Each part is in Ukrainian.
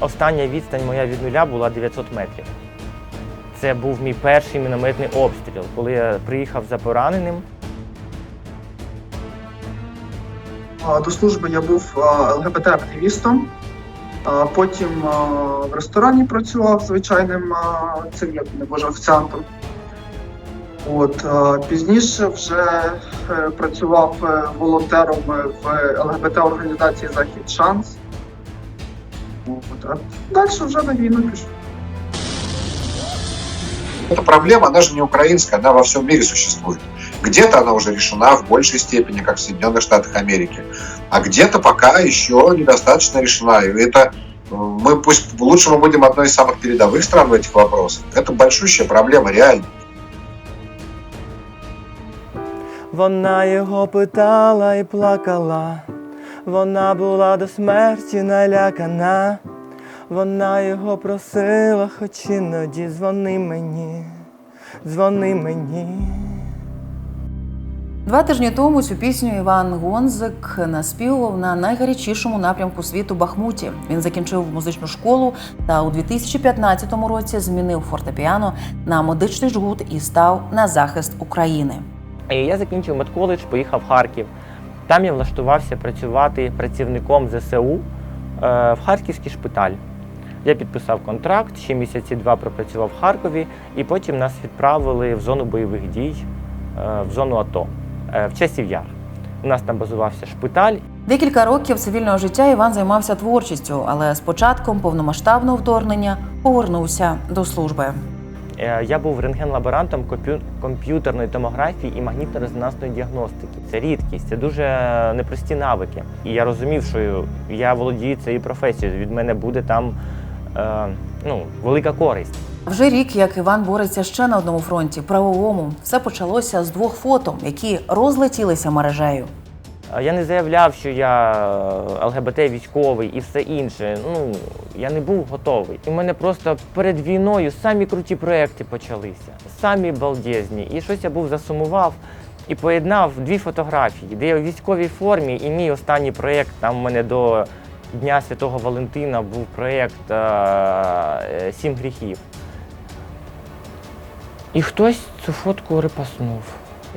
Остання відстань моя від нуля була 900 метрів. Це був мій перший мінометний обстріл, коли я приїхав за пораненим. До служби я був ЛГБТ-активістом. Потім в ресторані працював звичайним цим як не боже офіціантом. От пізніше вже е, працював е, волонтером в ЛГБТ-організації Захід Шанс. От, а далі вже на війну пішов. Эта проблема, она же не украинская, она во всем мире существует. Где-то она уже решена в большей степени, как в Соединенных Штатах Америки, а где-то пока еще недостаточно решена. И это э, мы пусть лучше мы будем одной из самых передовых стран в этих вопросах. Это большущая проблема, реально. Вона його питала і плакала, Вона була до смерті налякана, вона його просила, хоч іноді дзвони мені, дзвони мені. Два тижні тому цю пісню Іван Гонзик наспівував на найгарячішому напрямку світу Бахмуті. Він закінчив музичну школу та у 2015 році змінив фортепіано на медичний жгут і став на захист України. Я закінчив медколедж, поїхав в Харків. Там я влаштувався працювати працівником ЗСУ е, в Харківський шпиталь. Я підписав контракт, ще місяці два пропрацював в Харкові, і потім нас відправили в зону бойових дій, е, в зону АТО, е, в часів яр. У нас там базувався шпиталь, Декілька років цивільного життя Іван займався творчістю, але з початком повномасштабного вторгнення повернувся до служби. Е, Я був рентген-лаборантом комп'ютерної томографії і магнітно-резонансної діагностики. Це рідкість, це дуже непрості навики. І я розумів, що я володію цією професією. Від мене буде там е, ну, велика користь. Вже рік, як Іван бореться ще на одному фронті правовому, все почалося з двох фото, які розлетілися мережею. Е, Я не заявляв, що я ЛГБТ військовий і все інше. Ну я не був готовий. І в мене просто перед війною самі круті проекти почалися, самі балдезні. І щось я був засумував і поєднав дві фотографії, де я у військовій формі, і мій останній проєкт. Там у мене до Дня Святого Валентина був проєкт е, Сім гріхів. І хтось цю фотку репаснув.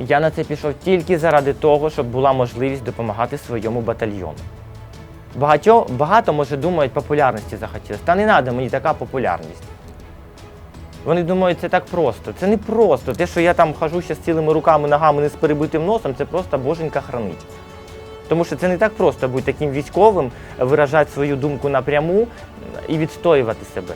Я на це пішов тільки заради того, щоб була можливість допомагати своєму батальйону. Багатьо, багато, може, думають, популярності захотілося. Та не треба мені така популярність. Вони думають, це так просто. Це не просто. Те, що я там хожу ще з цілими руками, ногами, не з перебитим носом, це просто боженька хранить. Тому що це не так просто бути таким військовим, виражати свою думку напряму і відстоювати себе.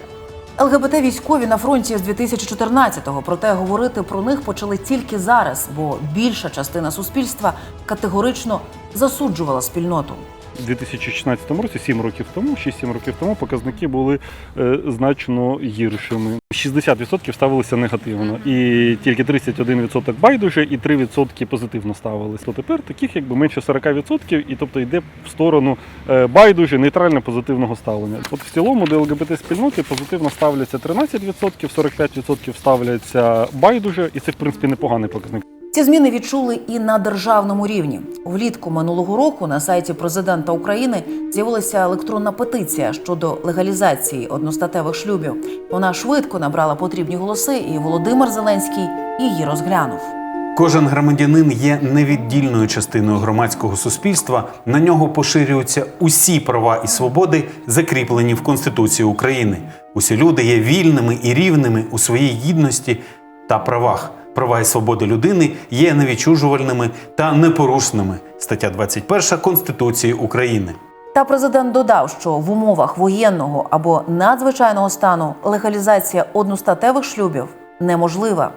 ЛГБТ військові на фронті з 2014-го, проте говорити про них почали тільки зараз, бо більша частина суспільства категорично засуджувала спільноту. У 2016 році, 7 років тому, 6-7 років тому, показники були е, значно гіршими. 60% ставилися негативно, і тільки 31% байдуже, і 3% позитивно ставились. То тепер таких якби менше 40%, і тобто йде в сторону е, байдуже, нейтрально позитивного ставлення. От в цілому до ЛГБТ спільноти позитивно ставляться 13%, 45% ставляться байдуже, і це в принципі непоганий показник. Ці зміни відчули і на державному рівні. Влітку минулого року на сайті президента України з'явилася електронна петиція щодо легалізації одностатевих шлюбів. Вона швидко набрала потрібні голоси, і Володимир Зеленський її розглянув. Кожен громадянин є невіддільною частиною громадського суспільства. На нього поширюються усі права і свободи, закріплені в Конституції України. Усі люди є вільними і рівними у своїй гідності та правах. Права і свободи людини є невідчужувальними та непорушними. Стаття 21 Конституції України. Та президент додав, що в умовах воєнного або надзвичайного стану легалізація одностатевих шлюбів неможлива.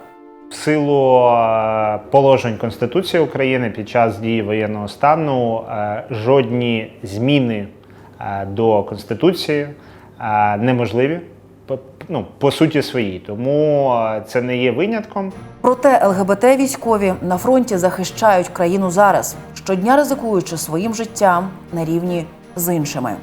В силу е, положень Конституції України під час дії воєнного стану е, жодні зміни е, до Конституції неможливі ну, по суті своїй. Тому це не є винятком. Проте ЛГБТ військові на фронті захищають країну зараз, щодня ризикуючи своїм життям на рівні з іншими.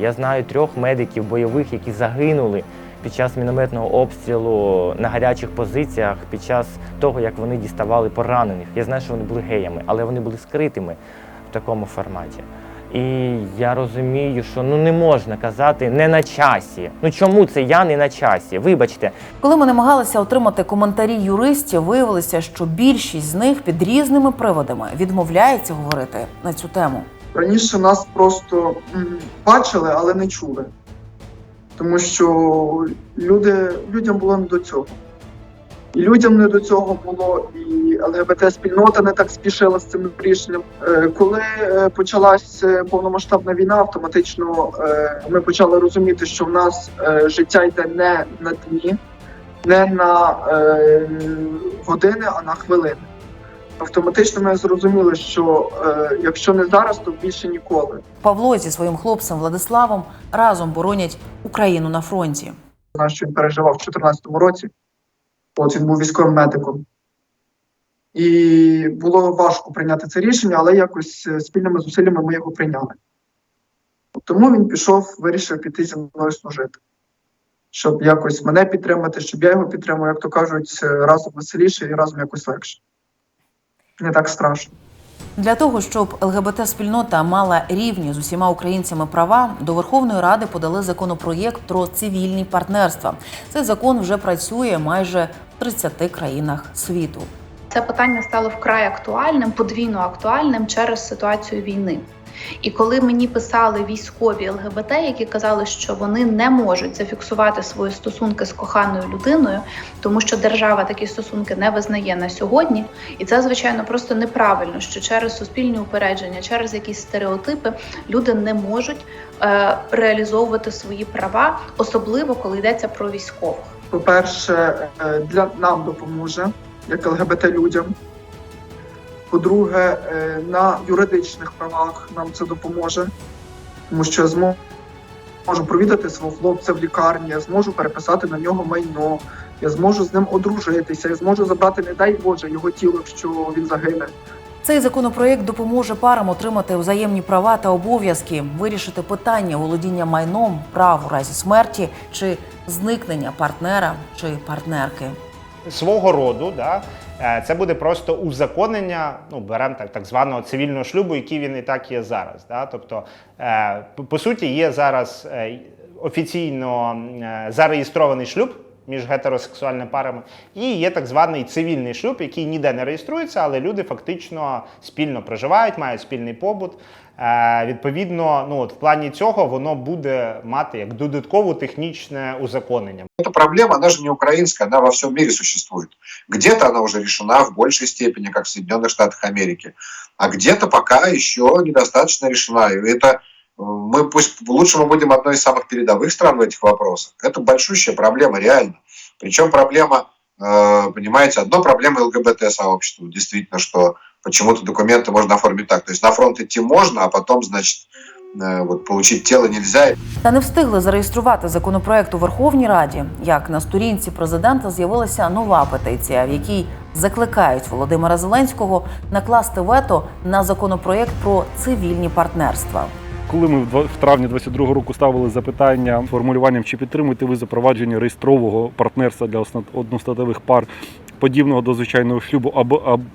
Я знаю трьох медиків бойових, які загинули під час мінометного обстрілу на гарячих позиціях, під час того, як вони діставали поранених. Я знаю, що вони були геями, але вони були скритими в такому форматі. І я розумію, що ну не можна казати не на часі. Ну чому це я не на часі? Вибачте, Коли ми намагалися отримати коментарі юристів, виявилося, що більшість з них під різними приводами відмовляється говорити на цю тему. Раніше нас просто бачили, але не чули. Тому що люди, людям було не до цього. І людям не до цього було, і ЛГБТ-спільнота не так спішила з цим рішенням. Е, Коли е, почалась е, повномасштабна війна, автоматично ми почали розуміти, що в нас життя йде не на дні, не на години, а на хвилини. Автоматично ми зрозуміли, що е, якщо не зараз, то більше ніколи. Павло зі своїм хлопцем Владиславом разом боронять Україну на фронті. Знаю, що він переживав в 2014 році. От він був військовим медиком. І було важко прийняти це рішення, але якось е, спільними зусиллями ми його прийняли. Тому він пішов, вирішив піти зі мною служити, щоб якось мене підтримати, щоб я його підтримав, як то кажуть, е, разом веселіше і разом якось легше. Не так страшно. Для того щоб ЛГБТ-спільнота мала рівні з усіма українцями права, до Верховної Ради подали законопроєкт про цивільні партнерства. Цей закон вже працює майже 30 країнах світу. Це питання стало вкрай актуальним, подвійно актуальним через ситуацію війни. І коли мені писали військові ЛГБТ, які казали, що вони не можуть зафіксувати свої стосунки з коханою людиною, тому що держава такі стосунки не визнає на сьогодні, і це звичайно просто неправильно, що через суспільні упередження, через якісь стереотипи люди не можуть е, реалізовувати свої права, особливо коли йдеться про військових. По-перше, е, для нам допоможе як ЛГБТ людям. По-друге, е, на юридичних правах нам це допоможе, тому що я зможу провідати свого хлопця в лікарні, я зможу переписати на нього майно, я зможу з ним одружитися, я зможу забрати, не дай Боже, його тіло, якщо він загине. Цей законопроєкт допоможе парам отримати взаємні права та обов'язки, вирішити питання володіння майном, прав у разі смерті чи зникнення партнера чи партнерки. свого роду, да, е, це буде просто узаконення, ну беремо так, так званого цивільного шлюбу, який він і так є зараз. Да? Тобто, е, по- суті, є зараз е, офіційно зареєстрований шлюб Між гетеросексуальними парами, і є так званий цивільний шлюб, який ніде не реєструється, але люди фактично спільно проживають, мають спільний побут. Е, відповідно, ну от в плані цього воно буде мати як додаткову технічне узаконення. Эта проблема, она же не украинская, она во всем мире существует. Где-то она уже решена в большей степени, как в Соединенных Штатах Америки, а где-то пока еще недостаточно решена. И это э, мы пусть лучше мы будем одной из самых передовых стран в этих вопросах. Это большущая проблема, реально. Причем проблема, э, понимаете, одно проблема ЛГБТ-сообщества. Действительно, что почему-то документы можно оформить так. То есть на фронт идти можно, а потом, значит, э, вот, получить тело нельзя. Та не встигли зареєструвати законопроект у Верховній Раді, як на сторінці президента з'явилася нова петиція, в якій закликають Володимира Зеленського накласти вето на законопроект про цивільні партнерства. Коли ми в травні 22 року ставили запитання формулюванням, чи підтримуєте ви запровадження реєстрового партнерства для одностатевих пар, подібного до звичайного шлюбу,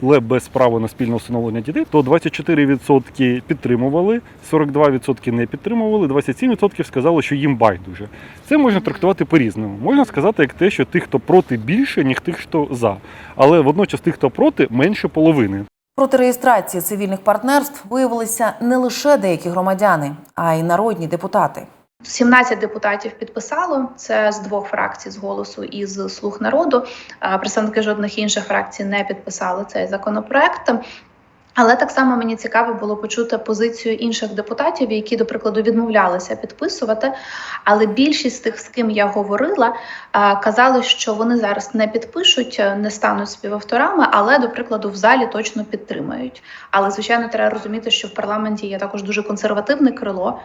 але без права на спільне усиновлення дітей, то 24% підтримували, 42% не підтримували, 27% сказали, що їм байдуже. Це можна трактувати по-різному. Можна сказати, як те, що тих, хто проти більше, ніж тих, хто за. Але водночас тих, хто проти, менше половини. Проти реєстрації цивільних партнерств виявилися не лише деякі громадяни, а й народні депутати. 17 депутатів підписало це з двох фракцій з голосу і з слуг народу. Представники жодних інших фракцій не підписали цей законопроект. Але так само мені цікаво було почути позицію інших депутатів, які, до прикладу, відмовлялися підписувати. Але більшість з тих, з ким я говорила, казали, що вони зараз не підпишуть, е, не стануть співавторами, але, до прикладу, в залі точно підтримають. Але звичайно, треба розуміти, що в парламенті є також дуже консервативне крило.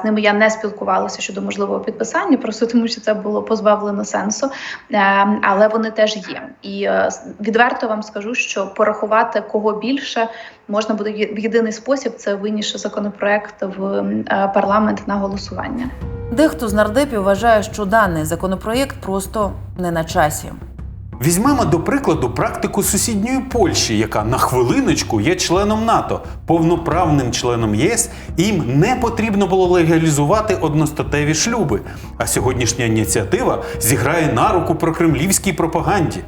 З ними я не спілкувалася щодо можливого підписання, просто тому що це було позбавлено сенсу. Е, Але вони теж є. І е, відверто вам скажу, що порахувати кого більше можна буде в єдиний спосіб це винісши законопроект в е, парламент на голосування. Дехто з нардепів вважає, що даний законопроєкт просто не на часі. Візьмемо до прикладу практику сусідньої Польщі, яка на хвилиночку є членом НАТО, повноправним членом ЄС, їм не потрібно було легалізувати одностатеві шлюби. А сьогоднішня ініціатива зіграє на руку прокремлівській пропаганді.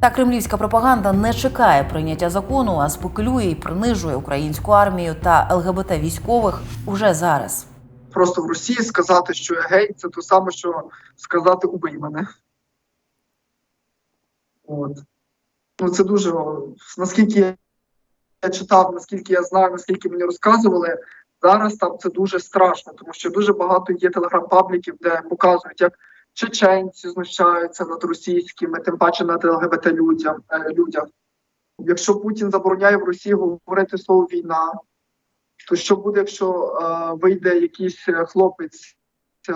Та кремлівська пропаганда не чекає прийняття закону, а спекулює і принижує українську армію та ЛГБТ військових уже зараз. Просто в Росії сказати, що я гей, це то саме, що сказати убий мене. От. Ну, це дуже, наскільки я читав, наскільки я знаю, наскільки мені розказували, зараз там це дуже страшно, тому що дуже багато є телеграм-пабліків, де показують, як чеченці знущаються над російськими, тим паче над ЛГБТ людям, е, людям. Якщо Путін забороняє в Росії говорити слово війна, то що буде, якщо е, вийде якийсь е, хлопець е,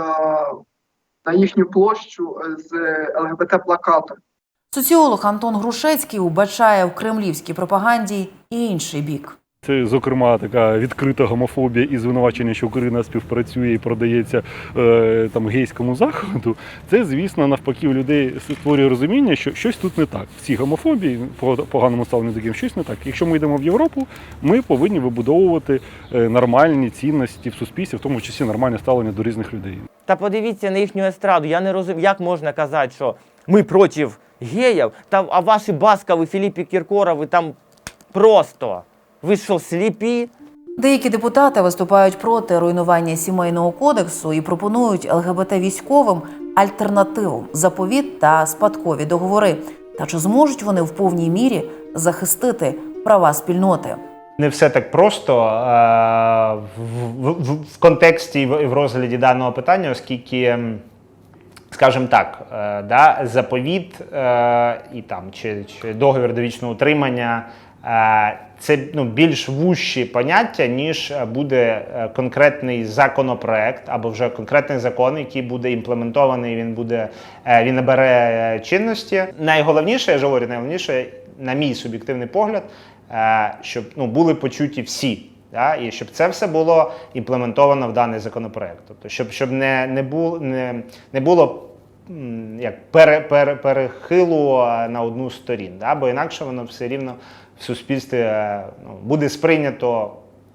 на їхню площу е, з ЛГБТ-плакатом? Соціолог Антон Грушецький убачає в кремлівській пропаганді і інший бік. Це, зокрема, така відкрита гомофобія і звинувачення, що Україна співпрацює і продається е, там гейському заходу. Це, звісно, навпаки, у людей створює розуміння, що щось тут не так. Всі гомофобії, по поганому ставленню до ким, щось не так. Якщо ми йдемо в Європу, ми повинні вибудовувати е, нормальні цінності в суспільстві, в тому числі нормальне ставлення до різних людей. Та подивіться на їхню естраду. Я не розумію, як можна казати, що ми проти геїв, та, а ваші Баскови, Філіппі Кіркорови там просто. Ви що, сліпі? Деякі депутати виступають проти руйнування сімейного кодексу і пропонують ЛГБТ військовим альтернативу заповіт та спадкові договори. Та чи зможуть вони в повній мірі захистити права спільноти? Не все так просто е, в, в, в, в контексті і в, розгляді даного питання, оскільки, скажімо так, е, да, заповіт е, і там чи, чи договір довічного утримання. Це ну, більш вужчі поняття, ніж е, буде е, конкретний законопроект або вже конкретний закон, який буде імплементований, він буде е, він набере чинності. Найголовніше, я ж говорю, найголовніше, на мій суб'єктивний погляд, щоб ну, були почуті всі. Да? І щоб це все було імплементовано в даний законопроект. Тобто, щоб, щоб не, не, бу, не, не було як пере, пере, перехилу на одну сторін, да? бо інакше воно все рівно в суспільстві е, ну, буде сприйнято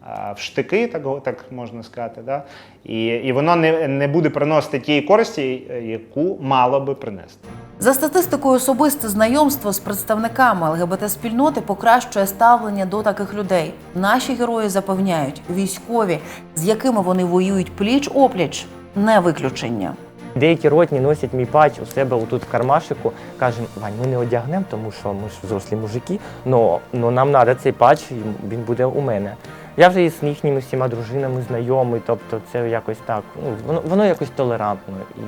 е, в штики, так, так можна сказати. Да? І, і воно не, не буде приносити тієї користі, е, яку мало би принести. За статистикою, особисте знайомство з представниками ЛГБТ-спільноти покращує ставлення до таких людей. Наші герої запевняють, військові, з якими вони воюють пліч опліч, не виключення. Деякі ротні носять мій патч у себе отут в кармашику. Кажемо, Вань, ми не одягнемо, тому що ми ж взрослі мужики, но, но нам треба цей патч, він буде у мене. Я вже із їхніми всіма дружинами знайомий, тобто це якось так, ну, воно, воно якось толерантно. І,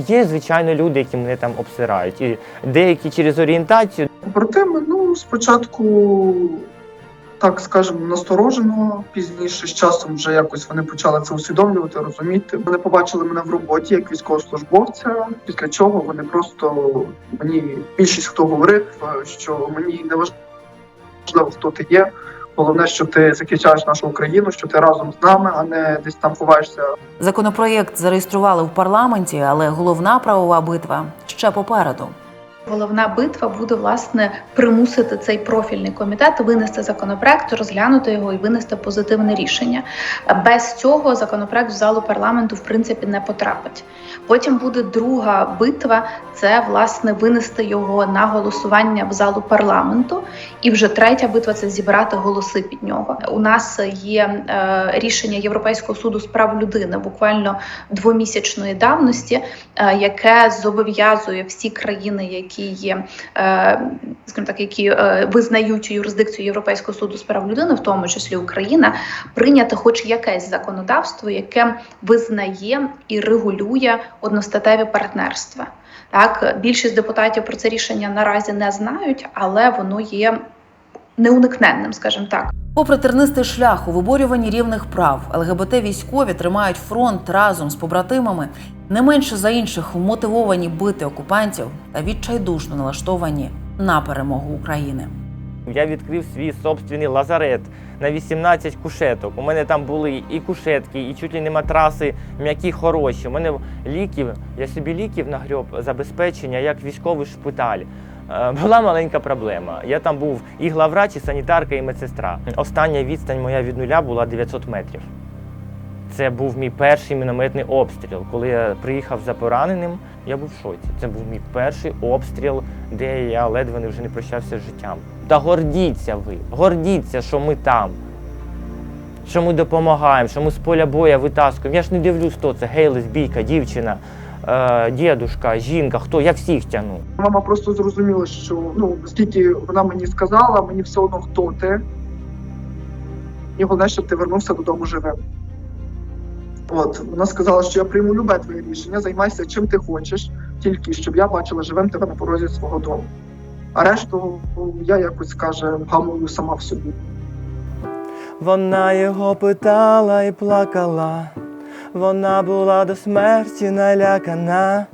і є, звичайно, люди, які мене там обсирають. І деякі через орієнтацію, Проте ну, спочатку, так скажемо, насторожено, пізніше з часом вже якось вони почали це усвідомлювати, розуміти. Вони побачили мене в роботі як військовослужбовця, після чого вони просто мені більшість хто говорив, що мені не важливо, хто ти є. Головне, що ти захищаєш нашу Україну, що ти разом з нами, а не десь там ховаєшся Законопроєкт зареєстрували в парламенті, але головна правова битва ще попереду. Головна битва буде власне примусити цей профільний комітет винести законопроект, розглянути його і винести позитивне рішення. Без цього законопроект в залу парламенту в принципі не потрапить. Потім буде друга битва це власне винести його на голосування в залу парламенту. І вже третя битва це зібрати голоси під нього. У нас є е, рішення Європейського суду з прав людини буквально двомісячної давності, е, яке зобов'язує всі країни, які є, е, скажімо так, які е, визнають юрисдикцію Європейського суду з прав людини, в тому числі Україна, прийняти хоч якесь законодавство, яке визнає і регулює одностатеві партнерства. Так, більшість депутатів про це рішення наразі не знають, але воно є неуникненним, скажімо так. Попри тернистий шлях у виборюванні рівних прав, ЛГБТ військові тримають фронт разом з побратимами, не менше за інших вмотивовані бити окупантів та відчайдушно налаштовані на перемогу України. Я відкрив свій собственний лазарет на 18 кушеток. У мене там були і кушетки, і чуть ли не матраси м'які хороші. У мене ліків, я собі ліків нагреб забезпечення як військовий шпиталь. Е, Була маленька проблема. Я там був і главврач, і санітарка, і медсестра. Остання відстань моя від нуля була 900 метрів. Це був мій перший мінометний обстріл. Коли я приїхав за пораненим, я був в шоці. Це був мій перший обстріл, де я ледве не вже не прощався з життям. Та гордіться ви, гордіться, що ми там, що ми допомагаємо, що ми з поля боя витаскуємо. Я ж не дивлюсь, хто це гейлес, бійка, дівчина, дідушка, жінка, хто, я всіх тягну. Мама просто зрозуміла, що ну, оскільки вона мені сказала, мені все одно хто ти. І головне, щоб ти вернувся додому живим. От, вона сказала, що я прийму любе твоє рішення, займайся чим ти хочеш, тільки щоб я бачила живим тебе на порозі свого дому. А решту я якось каже, гамую сама в собі. Вона його питала і плакала, вона була до смерті налякана,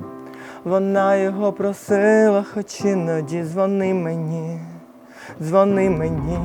вона його просила, хоч іноді дзвони мені, дзвони мені.